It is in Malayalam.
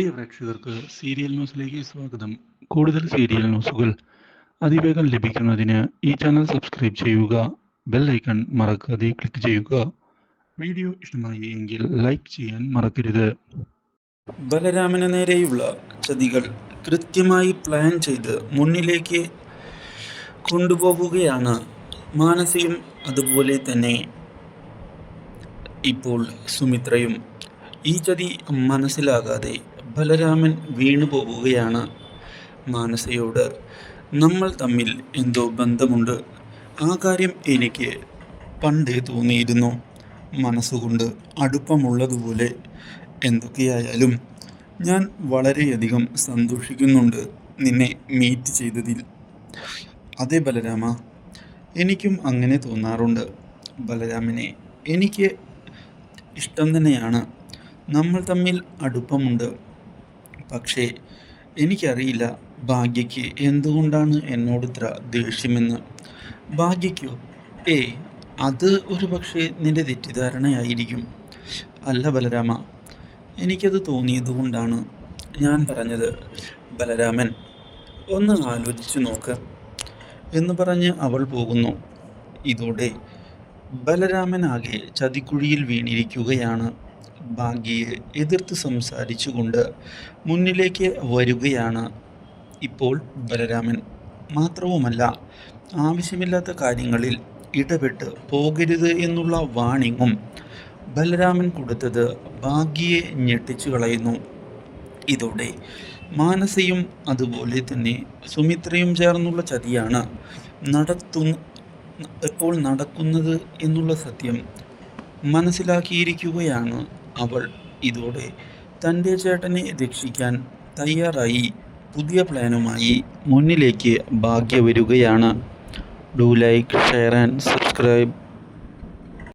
പ്രിയ പ്രേക്ഷകർക്ക് സീരിയൽ ന്യൂസിലേക്ക് സ്വാഗതം. കൂടുതൽ സീരിയൽ ന്യൂസുകൾ അതിവേഗം ലഭിക്കുന്നതിന് ഈ ചാനൽ സബ്സ്ക്രൈബ് ചെയ്യുക ബെൽ ഐക്കൺ മറക്കാതെ ക്ലിക്ക് ചെയ്യുക. വീഡിയോ ഇഷ്ടമായി എങ്കിൽ ലൈക്ക് ചെയ്യാൻ മറക്കരുത്. ബലരാമന് നേരെയുള്ള ചതികൾ കൃത്യമായി പ്ലാൻ ചെയ്ത് മുന്നിലേക്ക് കൊണ്ടുപോകുകയാണ് മാനസിയും അതുപോലെ തന്നെ ഇപ്പോൾ സുമിത്രയും. ഈ ചതി മനസ്സിലാകാതെ ബലരാമൻ വീണു പോവുകയാണ് മാനസയോട്. നമ്മൾ തമ്മിൽ എന്തോ ബന്ധമുണ്ട്. ആ കാര്യം എനിക്ക് പണ്ടേ തോന്നിയിരുന്നു. മനസ്സുകൊണ്ട് അടുപ്പമുള്ളതുപോലെ എന്തൊക്കെയായാലും ഞാൻ വളരെയധികം സന്തോഷിക്കുന്നുണ്ട് നിന്നെ മീറ്റ് ചെയ്തതിൽ. അതെ ബലരാമ എനിക്കും അങ്ങനെ തോന്നാറുണ്ട്. ബലരാമനെ എനിക്ക് ഇഷ്ടം തന്നെയാണ്. നമ്മൾ തമ്മിൽ അടുപ്പമുണ്ട്. പക്ഷേ എനിക്കറിയില്ല ഭാഗ്യയ്ക്ക് എന്തുകൊണ്ടാണ് എന്നോട് ഇത്ര ദേഷ്യമെന്ന്. ഭാഗ്യയ്ക്കോ? ഏയ് അത് ഒരു പക്ഷേ നിന്റെ തെറ്റിദ്ധാരണയായിരിക്കും. അല്ല ബലരാമ എനിക്കത് തോന്നിയത് കൊണ്ടാണ് ഞാൻ പറഞ്ഞത്. ബലരാമൻ ഒന്ന് ആലോചിച്ചു നോക്ക് എന്ന് പറഞ്ഞ് അവൾ പോകുന്നു. ഇതോടെ ബലരാമൻ ബലരാമനാകെ ചതിക്കുഴിയിൽ വീണിരിക്കുകയാണ്. ഭാഗ്യയെ എതിർത്ത് സംസാരിച്ചുകൊണ്ട് മുന്നിലേക്ക് വരികയാണ് ഇപ്പോൾ ബലരാമൻ. മാത്രവുമല്ല ആവശ്യമില്ലാത്ത കാര്യങ്ങളിൽ ഇടപെട്ട് പോകരുത് എന്നുള്ള വാണിങ്ങും ബലരാമൻ കൊടുത്തത് ഭാഗ്യയെ ഞെട്ടിച്ചു കളയുന്നു. ഇതോടെ മാനസയും അതുപോലെ തന്നെ സുമിത്രയും ചേർന്നുള്ള ചതിയാണ് നടത്തുന്ന ഇപ്പോൾ നടക്കുന്നത് എന്നുള്ള സത്യം മനസ്സിലാക്കിയിരിക്കുകയാണ് അവൾ. ഇതോടെ തന്റെ ചേട്ടനെ രക്ഷിക്കാൻ തയ്യാറായി പുതിയ പ്ലാനുമായി മുന്നിലേക്ക് ഭാഗ്യ വരികയാണ് do like share and subscribe